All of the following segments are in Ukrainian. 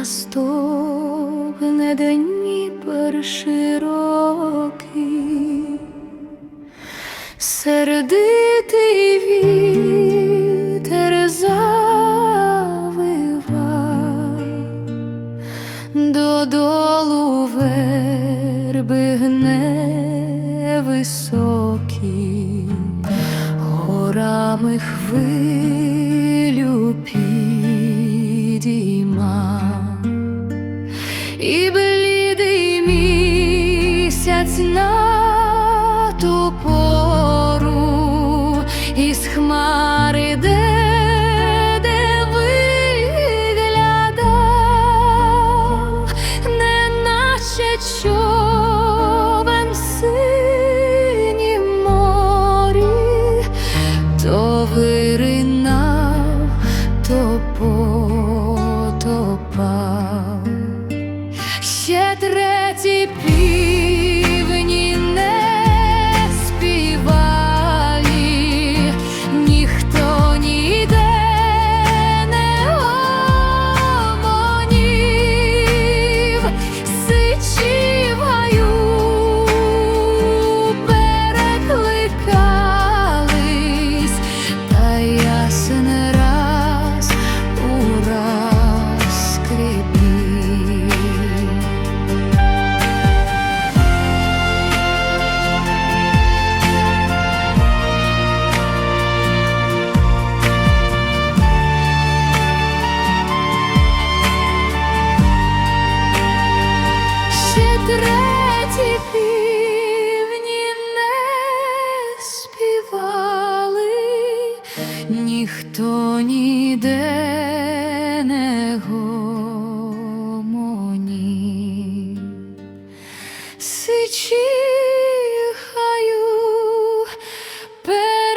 часто не Дніпер широкий, сердитий вітер завива, додолу верби гне високі, горами хвилю підійма. І блідий місяць на ту пору із хмари де, ніхто ніде не гомонів. Сичі хаю перекликались,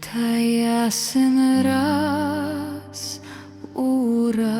та ясен раз у раз.